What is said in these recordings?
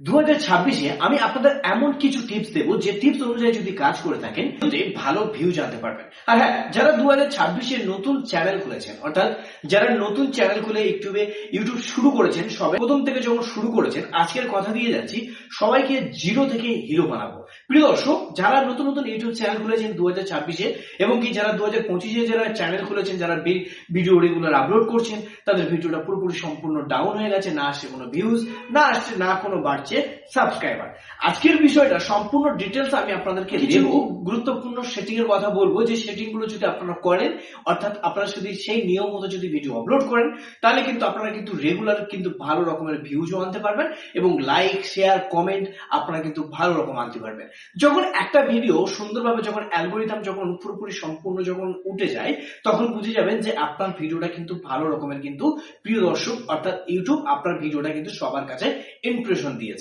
দু ছাব্বিশে আমি আপনাদের এমন কিছু টিপস দেবো, যে টিপস অনুযায়ী যদি কাজ করে থাকেন ভালো ভিউ জানতে পারবেন। আর হ্যাঁ যারা দু হাজার ছাব্বিশে নতুন চ্যানেল খুলেছেন, অর্থাৎ যারা নতুন চ্যানেল খুলে ইউটিউবে, ইউটিউব শুরু করেছেন সবাই, প্রথম থেকে যখন শুরু করেছেন, আজকের কথা দিয়ে যাচ্ছি, সবাইকে জিরো থেকে হিরো বানাবো। প্রিয় দর্শক, যারা নতুন নতুন ইউটিউব চ্যানেল খুলেছেন দু হাজার ছাব্বিশে, এবং কি যারা দু হাজার পঁচিশে যারা চ্যানেল খুলেছেন, যারা ভিডিও রেগুলার আপলোড করছেন, তাদের ভিডিওটা পুরোপুরি সম্পূর্ণ ডাউন হয়ে গেছে, না আসছে কোনো ভিউজ না আসছে না কোনো বাড়ছে সাবস্ক্রাইবার আজকের বিষয়টা সম্পূর্ণ ডিটেলস আমি আপনাদেরকে দেবো। গুরুত্বপূর্ণ সেটিং এর কথা বলব যে সেটিংগুলো যদি আপনারা করেন অর্থাৎ আপনারা যদি সেই নিয়ম মতো যদি ভিডিও আপলোড করেন তাহলে কিন্তু আপনারা কিন্তু রেগুলার কিন্তু ভালো রকমের ভিউজও আনতে পারবেন এবং লাইক শেয়ার কমেন্ট আপনারা কিন্তু ভালো রকম আনতে পারবেন। যখন একটা ভিডিও সুন্দরভাবে যখন অ্যালগোরিথাম যখন পুরোপুরি সম্পূর্ণ যখন উঠে যায় তখন বুঝে যাবেন যে আপনার ভিডিওটা কিন্তু ভালো রকমের কিন্তু প্রিয় দর্শক অর্থাৎ ইউটিউব আপনার ভিডিওটা কিন্তু সবার কাছে ইমপ্রেশন দিয়েছে।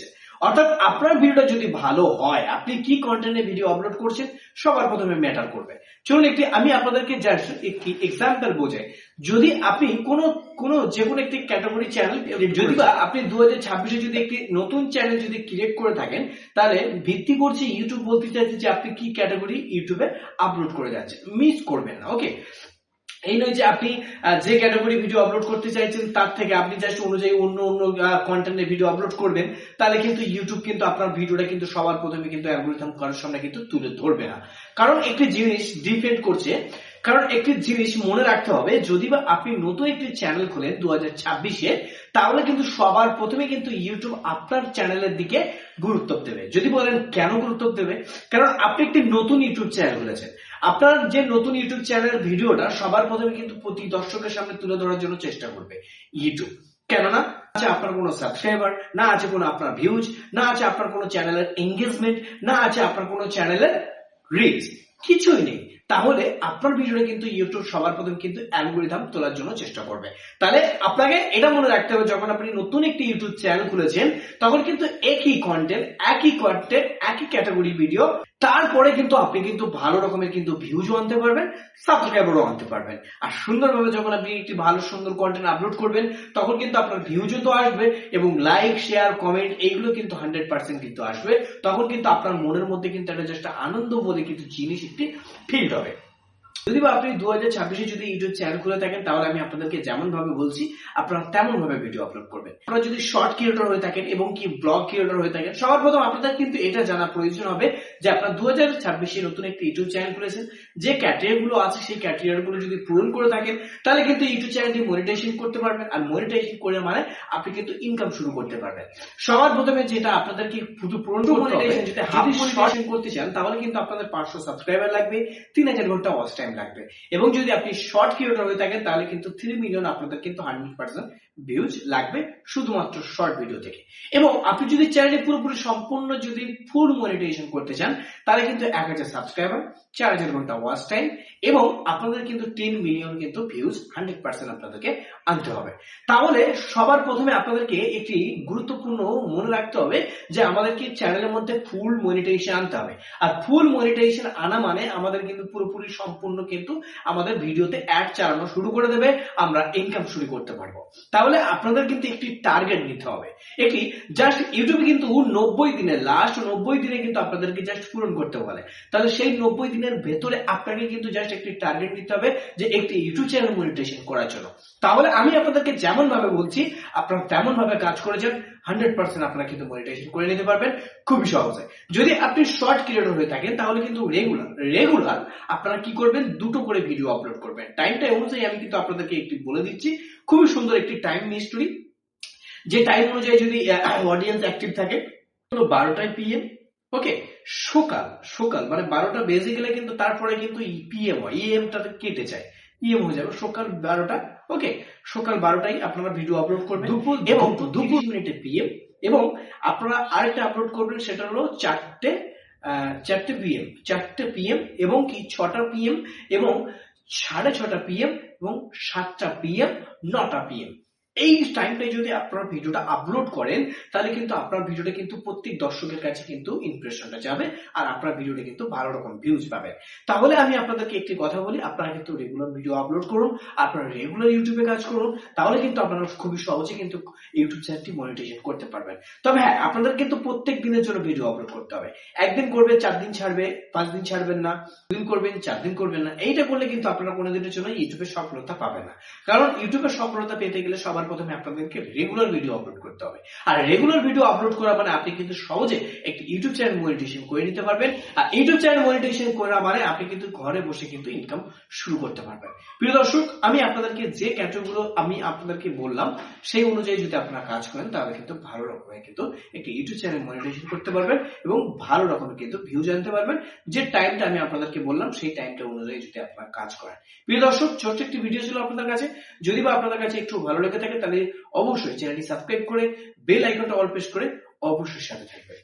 অর্থাৎ আপনার ভিডিওটা যদি ভালো হয় আপনি কি কন্টেন্টে ভিডিও আপলোড করছেন সবার প্রথমে ম্যাটার করবে। চলুন একটি আমি আপনাদেরকে জাস্ট একটি এক্সাম্পল বোঝাই। যদি আপনি কোন কোন যে কোনো একটি ক্যাটাগরি চ্যানেল যদি বা আপনি দু হাজার ছাব্বিশে যদি একটি নতুন চ্যানেল যদি ক্রিয়েট করে থাকেন তাহলে ভিত্তি করছে ইউটিউব বলতে চাইছে যে আপনি কি ক্যাটাগরি ইউটিউবে আপলোড করে যাচ্ছেন। মিস করবেন না ওকে এই নয় যে আপনি যে ক্যাটাগরি ভিডিও আপলোড করতে চাইছেন, তার থেকে আপনি জাস্ট অনুযায়ী অন্য অন্য কন্টেন্টের ভিডিও আপলোড করবেন, তাহলে কিন্তু ইউটিউব কিন্তু আপনার ভিডিওটা কিন্তু সবার প্রথমে কিন্তু অ্যালগোরিথম করার সামনে কিন্তু তুলে ধরবে না। কারণ একটি জিনিস ডিপেন্ড করছে কারণ একটি জিনিস মনে রাখতে হবে, যদি বা আপনি নতুন একটি চ্যানেল খোলেন দু ছাব্বিশে, তাহলে কিন্তু সবার প্রথমে কিন্তু ইউটিউব আপনার চ্যানেলের দিকে গুরুত্ব দেবে। যদি বলেন কেন গুরুত্ব দেবে? কারণ আপনি একটি নতুন ইউটিউব চ্যানেল খুলেছেন। আপনার যে নতুন ইউটিউব চ্যানেলের ভিডিওটা সবার প্রথমে কিন্তু প্রতি দর্শকের সামনে তুলে ধরার জন্য চেষ্টা করবে ইউটিউব কেননা, আছে আপনার কোনো সাবস্ক্রাইবার না আছে কোনো আপনার ভিউজ না আছে আপনার কোনো চ্যানেলের এঙ্গেজমেন্ট না আছে আপনার কোনো চ্যানেলের রিচ কিছুই নেই। তাহলে আপনার ভিডিওটা কিন্তু ইউটিউব সবার প্রথম কিন্তু অ্যালগোরিদাম তোলার জন্য চেষ্টা করবে। তাহলে আপনাকে এটা মনে রাখতে হবে, যখন আপনি নতুন একটি ইউটিউব চ্যানেল খুলেছেন, তখন কিন্তু একই কন্টেন্ট একই কন্টেন্ট একই ক্যাটাগরি ভিডিও তারপরে কিন্তু আপনি কিন্তু ভালো রকমের কিন্তু ভিউজও আনতে পারবেন সাবস্ক্রাইবারও আনতে পারবেন। আর সুন্দরভাবে যখন আপনি একটি ভালো, সুন্দর কন্টেন্ট আপলোড করবেন, তখন কিন্তু আপনার ভিউজও তো আসবে এবং লাইক শেয়ার কমেন্ট এইগুলো কিন্তু হান্ড্রেড পার্সেন্ট কিন্তু আসবে। তখন কিন্তু আপনার মনের মধ্যে কিন্তু একটা জাস্ট আনন্দ বলে কিন্তু জিনিস একটি ফিল্ড হবে। যদি বা আপনি দু হাজার ছাব্বিশে যদি ইউটিউব চ্যানেল খুলে থাকেন তাহলে আমি আপনাদেরকে যেমন ভাবে বলছি আপনারা তেমন ভাবে ভিডিও আপলোড করবেন। আপনারা যদি শর্ট ক্রিয়েটর হয়ে থাকেন এবং কি ব্লগ ক্রিয়েটর হয়ে থাকেন সবার প্রথম আপনাদের কিন্তু এটা জানা প্রয়োজন হবে যে আপনার দু হাজার ছাব্বিশে নতুন একটি ইউটিউব চ্যানেল খুলেছেন যে ক্যাটেরিয়া গুলো আছে সেই ক্যাটেরিয়া গুলো যদি পূরণ করে থাকেন তাহলে কিন্তু ইউটিউব চ্যানেলটি মনিটাইজেশন করতে পারবেন। আর মনিটাইজেশন করে মানে আপনি কিন্তু ইনকাম শুরু করতে পারবেন। সবার প্রথমে যেটা আপনাদেরকে শুধু পূরণ করতে হবে যদি হাফ মনিটাইজেশন করতে চান তাহলে কিন্তু আপনাদের পাঁচশো সাবস্ক্রাইবার লাগবে তিন হাজার ঘণ্টা ওয়াচ টাইম লাগবে। এবং যদি আপনি শর্ট ক্রিয়েটর হয়ে থাকেন, তাহলে কিন্তু থ্রি মিলিয়ন আপনাদের কিন্তু হান্ড্রেড পার্সেন্ট ভিউজ লাগবে শুধুমাত্র শর্ট ভিডিও থেকে। এবং আপনি যদি চ্যানেলে পুরোপুরি সম্পূর্ণ যদি ফুল মনিটাইজেশন করতে চান, তাহলে কিন্তু এক হাজার সাবস্ক্রাইবার চার হাজার ঘণ্টা ওয়াচ টাইম এবং আপনাদের কিন্তু টেন মিলিয়ন কিন্তু ভিউজ হান্ড্রেড পার্সেন্ট আপনাদেরকে আনতে হবে। তাহলে সবার প্রথমে আপনাদেরকে একটি গুরুত্বপূর্ণ মনে রাখতে হবে যে আমাদেরকে চ্যানেলের মধ্যে ফুল মনিটাইজেশন আনতে হবে। আর ফুল মনিটাইজেশন আনা মানে আমাদের কিন্তু পুরোপুরি সম্পূর্ণ কিন্তু আমাদের ভিডিওতে অ্যাড চালানো শুরু করে দেবে, আমরা ইনকাম শুরু করতে পারব। তাহলে আপনাদের কিন্তু একটি টার্গেট নিতে হবে। একটি জাস্ট ইউটিউবে কিন্তু নব্বই দিনে লাস্ট নব্বই দিনে কিন্তু আপনাদেরকে জাস্ট পূরণ করতে বলে। তাহলে সেই নব্বই দিনের ভেতরে আপনাকে কিন্তু জাস্ট একটি টার্গেট নিতে হবে যে একটি ইউটিউব চ্যানেল মনিটাইজেশন করার জন্য। তাহলে আমি আপনাদেরকে যেমন ভাবে বলছি, আপনারা তেমন ভাবে কাজ করে যান হান্ড্রেড পার্সেন্ট আপনারা কিন্তু মনিটাইজেশন করে নিতে পারবেন খুবই সহজে। যদি আপনি শর্ট ক্রিয়েটর হয়ে থাকেন, তাহলে কিন্তু রেগুলার রেগুলার আপনারা কি করবেন? দুটো করে ভিডিও আপলোড করবেন। টাইমটা অনুযায়ী আমি কিন্তু আপনাদেরকে একটি বলে দিচ্ছি। খুবই সুন্দর একটি টাইম মিস্ট্রি যে টাইম অনুযায়ী যদি অডিয়েন্স অ্যাক্টিভ থাকে হলো বারোটায় পিএম ওকে সকাল সকাল মানে বারোটা বেজে গেলে কিন্তু তারপরে কিন্তু পিএম হয় ইএমটা কেটে যায় পিএম হয়ে যাবে সকাল বারোটা ওকে সকাল বারোটায় আপনারা ভিডিও আপলোড করবেন দুপুর এবং দুপুর মিনিটে পিএম এবং আপনারা আরেকটা আপলোড করবেন সেটা হলো চারটে চারটে পিএম চারটে পিএম এবং কি ছটা পিএম এবং সাড়ে ছটা পিএম এবং সাতটা পিএম নটা পিএম এই টাইমটাই যদি আপনারা ভিডিওটা আপলোড করেন, তাহলে কিন্তু আপনার ভিডিওটা কিন্তু প্রত্যেক দর্শকের কাছে কিন্তু ইমপ্রেশনটা যাবে আর আপনার ভিডিওটা কিন্তু ভালো রকম ভিউজ পাবে। তাহলে আমি আপনাদেরকে একটি কথা বলি, আপনারা কিন্তু রেগুলার ভিডিও আপলোড করুন, আপনারা রেগুলার ইউটিউবে কাজ করুন, তাহলে কিন্তু আপনারা খুবই সহজে কিন্তু ইউটিউব চ্যানেলটি মনিটাইজেশন করতে পারবেন। তবে হ্যাঁ আপনাদের কিন্তু প্রত্যেক দিনের জন্য ভিডিও আপলোড করতে হবে। একদিন করবে চার দিন ছাড়বে, পাঁচ দিন ছাড়বেন না দিন করবেন, চার দিন করবেন না, এইটা করলে কিন্তু আপনারা কোনো দিনের জন্য ইউটিউবে সফলতা পাবেন না। কারণ ইউটিউবে সফলতা পেতে গেলে সবার প্রথমে আপনাদেরকে রেগুলার ভিডিও আপলোড করতে হবে। আর রেগুলার ভিডিও আপলোড করা মানে আপনি কিন্তু সহজে একটি ইউটিউব চ্যানেল মনিটাইজেশন করে নিতে পারবেন। আর ইউটিউব চ্যানেল মনিটাইজেশন করা মানে আপনি কিন্তু ঘরে বসে কিন্তু ইনকাম শুরু করতে পারবেন। প্রিয় দর্শক, আমি আপনাদেরকে যে ক্যাটাগরিগুলো আমি আপনাদেরকে বললাম, সেই অনুযায়ী যদি আপনারা কাজ করেন, তাহলে কিন্তু ভালো রকমের কিন্তু একটি ইউটিউব চ্যানেল মনিটাইজেশন করতে পারবেন এবং ভালো রকমের কিন্তু ভিউ জানতে পারবেন। যে টাইমটা আমি আপনাদেরকে বললাম, সেই টাইমটা অনুযায়ী যদি আপনারা কাজ করেন। প্রিয় দর্শক, ছোট্ট একটি ভিডিও ছিল আপনাদের কাছে। যদি বা আপনাদের কাছে একটু ভালো লেগে থাকে তাহলে অবশ্যই চ্যানেলটি সাবস্ক্রাইব করে বেল আইকনটা অল প্রেস করে অবশ্যই সাথে থাকবেন